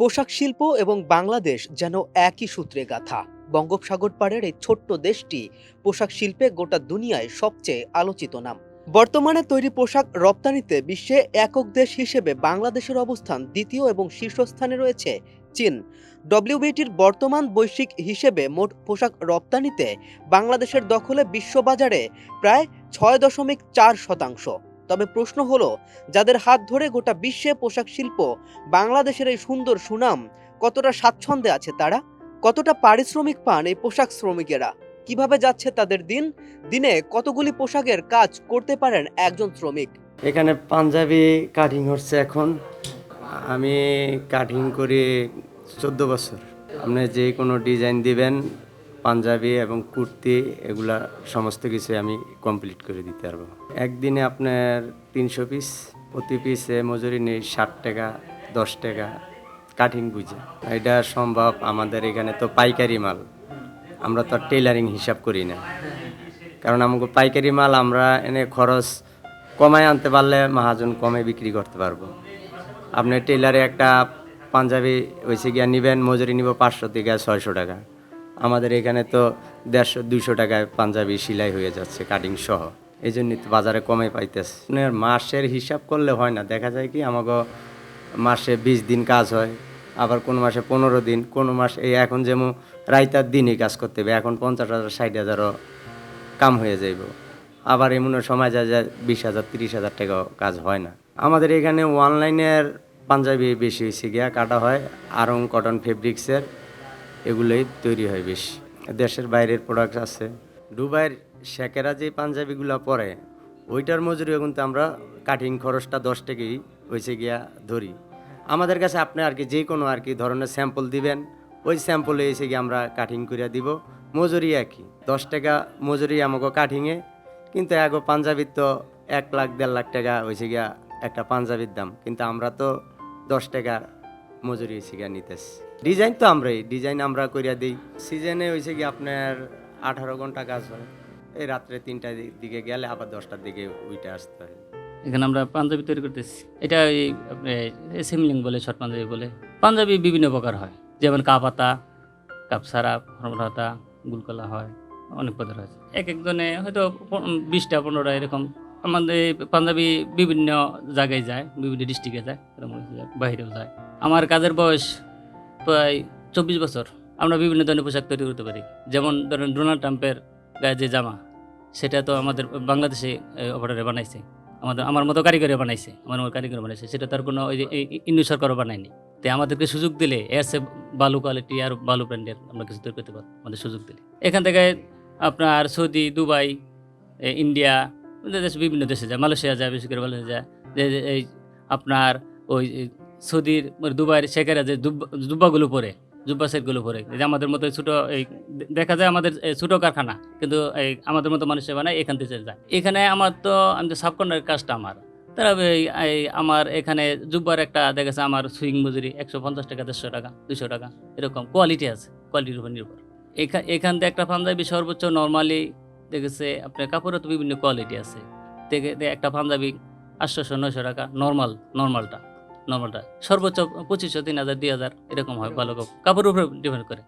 পোশাক শিল্প এবং বাংলাদেশ যেন একই সূত্রে গাথা। বঙ্গোপসাগর পাড়ের এই ছোট্ট দেশটি পোশাক শিল্পে গোটা দুনিয়ায় সবচেয়ে আলোচিত নাম। বর্তমানে তৈরি পোশাক রপ্তানিতে বিশ্বে একক দেশ হিসেবে বাংলাদেশের অবস্থান দ্বিতীয় এবং শীর্ষস্থানে রয়েছে চীন। ডব্লিউবিটির বর্তমান বৈশ্বিক হিসেবে মোট পোশাক রপ্তানিতে বাংলাদেশের দখলে বিশ্ববাজারে প্রায় ছয় দশমিক চার শতাংশ। তবে প্রশ্ন হলো, যাদের হাত ধরে গোটা বিশ্বে পোশাক শিল্প, বাংলাদেশের এই সুন্দর সুনাম কতটা স্বাচ্ছন্দ্যে আছে তারা? কতটা পারিশ্রমিক পান এই পোশাক শ্রমিকেরা? কীভাবে যাচ্ছে তাদের দিন? দিনে কতগুলি পোশাকের কাজ করতে পারেন একজন শ্রমিক? এখানে পাঞ্জাবি কাটিং হচ্ছে এখন। আমি কাটিং করি চোদ্দ বছর। আপনি যে কোনো ডিজাইন দিবেন পাঞ্জাবি এবং কুর্তি এগুলা সমস্ত কিছু আমি কমপ্লিট করে দিতে পারব। একদিনে আপনার তিনশো পিস প্রতি পিসে মজুরি নেই ষাট টাকা, দশ টাকা কাটিং বুঝে। এটা সম্ভব আমাদের এখানে তো পাইকারি মাল। আমরা তো টেলারিং হিসাব করি না। কারণ আমাকে পাইকারি মাল আমরা এনে খরচ কমায় আনতে পারলে মহাজন কমে বিক্রি করতে পারব। আপনি টেলারে একটা পাঞ্জাবি হয়েছে গিয়া নেবেন, মজুরি নিব পাঁচশো থেকে ছয়শো টাকা। আমাদের এখানে তো দেড়শো, দুইশো টাকায় পাঞ্জাবি সেলাই হয়ে যাচ্ছে কাটিং সহ। এই জন্যই তো বাজারে কমে পাইতেছে। মাসের হিসাব করলে হয় না। দেখা যায় কি আমাকে মাসে বিশ দিন কাজ হয়, আবার কোনো মাসে পনেরো দিন, কোনো মাস এই এখন যেমন রাইতার দিনই কাজ করতে হবে, এখন পঞ্চাশ হাজার, ষাট হাজারও কাম হয়ে যাইব। আবার এমন সময় যায় যে বিশ হাজার, তিরিশ হাজার টাকাও কাজ হয় না। আমাদের এখানে অনলাইনের পাঞ্জাবি বেশি হয়েছে গিয়া, কাটা হয় আরং কটন ফেব্রিক্সের এগুলোই তৈরি হয় বেশি। দেশের বাইরের প্রোডাক্ট আছে। দুবাইয়ের শেখেরা যে পাঞ্জাবিগুলো পরে, ওইটার মজুরিও কিন্তু আমরা কাটিং খরচটা দশ টাকাই হয়েছে গিয়া ধরি। আমাদের কাছে আপনি আর কি যে কোনো আর কি ধরনের স্যাম্পল দিবেন, ওই স্যাম্পলে এসে গিয়ে আমরা কাটিং করে দিব। মজুরি একই। দশ টাকা মজুরি আমাকে কাটিংয়ে কিন্তু এগো পাঞ্জাবির তো এক লাখ, দেড় লাখ টাকা হয়েছে গিয়া একটা পাঞ্জাবির দাম। কিন্তু আমরা তো দশ টাকা মজুরি হয়েছে গিয়া নিতেছি। ডিজাইন তো আমরাই ডিজাইন আমরা করিয়া দিই। সিজনে হয়েছে গিয়ে আপনার আঠারো ঘণ্টা কাজ হয়। এই রাত্রে তিনটার দিকে গেলে আবার দশটার দিকে উইটে আসতে হয়। এখানে আমরা পাঞ্জাবি তৈরি করতেছি। এটা সিমলিং বলে শর্ট পাঞ্জাবি বলে। পাঞ্জাবি বিভিন্ন প্রকার হয়। যেমন কাপাতা কাপসারা ফর্মলাতা গুলকলা হয় অনেক প্রকার হয়। এক একজনে হয়তো বিশটা পনেরোটা এরকম। আমাদের পাঞ্জাবি বিভিন্ন জায়গায় যায় বিভিন্ন ডিস্ট্রিক্টে যায়, বাইরেও যায়। আমার কাজের বয়স প্রায় চব্বিশ বছর আমরা বিভিন্ন ধরনের পোশাক তৈরি করতে পারি। যেমন ধরেন ডোনাল্ড ট্রাম্পের গায়ে যে জামা, সেটা তো আমাদের বাংলাদেশে অপারেটর বানাইছে। আমাদের, আমার মতো কারিগরে বানাইছে, আমার মতো কারিগর বানাইছে। সেটা তার কোনো ওই যে ইন্দু সরকারও বানায়নি। তাই আমাদেরকে সুযোগ দিলে এর সে বালু কোয়ালিটি আর বালু ব্র্যান্ডের আমরা কিছু তৈরি করতে পারব, আমাদের সুযোগ দিলে। এখান থেকে আপনার সৌদি, দুবাই ইন্ডিয়া, দেশে বিভিন্ন দেশে যায়, মালয়েশিয়া যায় বেশি করে মালয়েশিয়া যায়। যে, এই আপনার ওই সৌদির মানে দুবাইয়ের শেখেরা যে জুব্বাগুলো পরে জুব্বা সেটগুলো পরে। যে আমাদের মতো ছোটো, এই দেখা যায় আমাদের ছোটো কারখানা, কিন্তু এই আমাদের মতো মানুষের বানায় এখান থেকে যায়। এখানে আমার তো, আমি তো সাবকন্ডার কাজটা আমার। তারা এই আমার এখানে জুব্বার একটা দেখেছে আমার সুইং মজুরি একশো পঞ্চাশ টাকা, দেড়শো টাকা দুশো টাকা, এরকম কোয়ালিটি আছে, কোয়ালিটির উপর নির্ভর। এখান এখান থেকে একটা পাঞ্জাবি সর্বোচ্চ নর্মালি দেখেছে আপনার কাপড়ের তো বিভিন্ন কোয়ালিটি আছে। একটা পাঞ্জাবি আটশোশো নয়শো টাকা, নর্মাল, নর্মালটা। নর্মালটা। সর্বোচ্চ পঁচিশশো, তিন হাজার, দুই হাজার, এরকম হয় ভালো কাপড়। কাপড়ের উপরে ডিপেন্ড করে।